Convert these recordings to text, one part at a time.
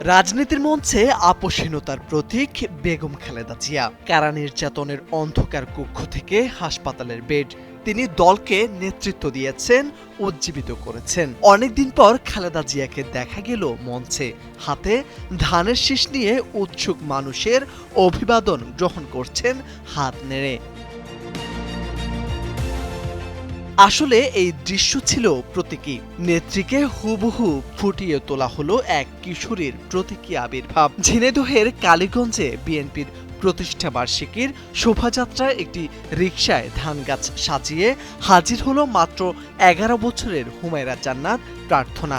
রাজনীতির মঞ্চে আপোষহীনতার প্রতীক বেগম খালেদা জিয়া। কারা নির্যাতনের অন্ধকার কক্ষ থেকে হাসপাতালের বেড তিনি দলকে নেতৃত্ব দিয়েছেন উজ্জীবিত করেছেন। অনেকদিন পর খালেদা জিয়াকে দেখা গেল মঞ্চে। হাতে ধানের শীষ নিয়ে উৎসুক মানুষের অভিবাদন গ্রহণ করছেন হাত নেড়ে। আসলে এই দৃশ্য ছিল প্রতীকী। নেত্রীকে হুবহু ফুটিয়ে তোলা হলো এক কিশোরীর প্রতীকী আবির্ভাব। ঝিনেদহের কালীগঞ্জে বিএনপির প্রতিষ্ঠা বার্ষিকীর শোভাযাত্রায় একটি রিকশায় ধান গাছ সাজিয়ে হাজির হলো মাত্র এগারো বছরের হুমায়রা জান্নাত প্রার্থনা।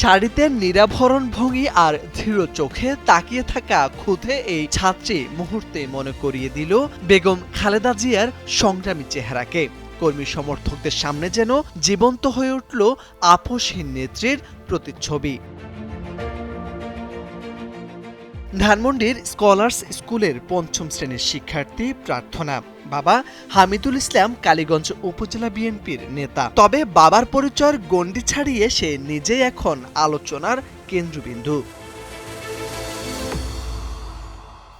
শাড়িতে নিরাভরণ ভঙ্গি আর দৃঢ় চোখে তাকিয়ে থাকা খুদে এই ছাত্রী মুহূর্তে মনে করিয়ে দিল বেগম খালেদা জিয়ার সংগ্রামী চেহারাকে। কর্মী সমর্থকদের সামনে যেন জীবন্ত হয়ে উঠল আপোষহীন নেত্রীর প্রতিচ্ছবি। ধানমন্ডির স্কলার্স স্কুলের পঞ্চম শ্রেণির শিক্ষার্থী প্রার্থনা। বাবা হামিদুল ইসলাম কালীগঞ্জ উপজেলা বিএনপির নেতা। তবে বাবার পরিচয়ের গণ্ডি ছাড়িয়ে সে নিজেই এখন আলোচনার কেন্দ্রবিন্দু।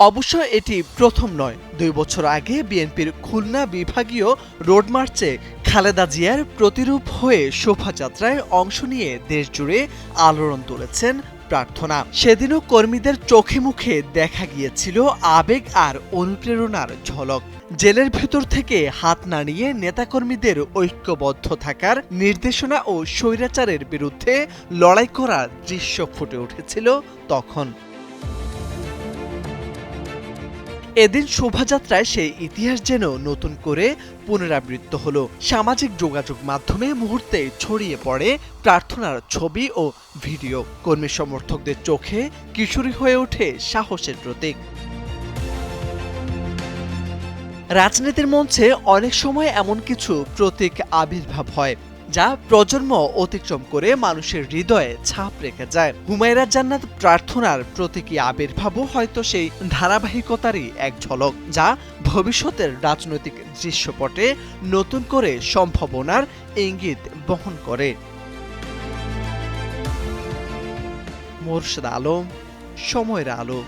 অবশ্য এটি প্রথম নয়। দুই বছর আগে বিএনপির খুলনা বিভাগীয় রোড মার্চে খালেদা জিয়ার প্রতিরূপ হয়ে শোভাযাত্রায় অংশ নিয়ে দেশজুড়ে আলোড়ন তুলেছেন প্রার্থনা। সেদিনও কর্মীদের চোখে মুখে দেখা গিয়েছিল আবেগ আর অনুপ্রেরণার ঝলক। জেলের ভেতর থেকে হাত নাড়িয়ে নেতাকর্মীদের ঐক্যবদ্ধ থাকার নির্দেশনা ও স্বৈরাচারের বিরুদ্ধে লড়াই করার দৃশ্য ফুটে উঠেছিল তখন। এদিন শোভাযাত্রায় সেই ইতিহাস যেন নতুন করে পুনরাবৃত্ত হল। সামাজিক যোগাযোগ মাধ্যমে মুহূর্তে ছড়িয়ে পড়ে প্রার্থনার ছবি ও ভিডিও। কর্মী সমর্থকদের চোখে কিশোরী হয়ে ওঠে সাহসের প্রতীক। রাজনীতির মঞ্চে অনেক সময় এমন কিছু প্রতীক আবির্ভাব হয়। যা প্রজন্ম অতিক্রম করে মানুষের হৃদয়ে ছাপ রেখে যায়। হুমায়রা জান্নাত প্রার্থনার প্রতীকী আবির্ভাবও হয়তো সেই ধারাবাহিকতারই এক ঝলক, যা ভবিষ্যতের রাজনৈতিক দৃশ্যপটে নতুন করে সম্ভাবনার ইঙ্গিত বহন করে। মোরশেদ আলম, সময়ের আলো।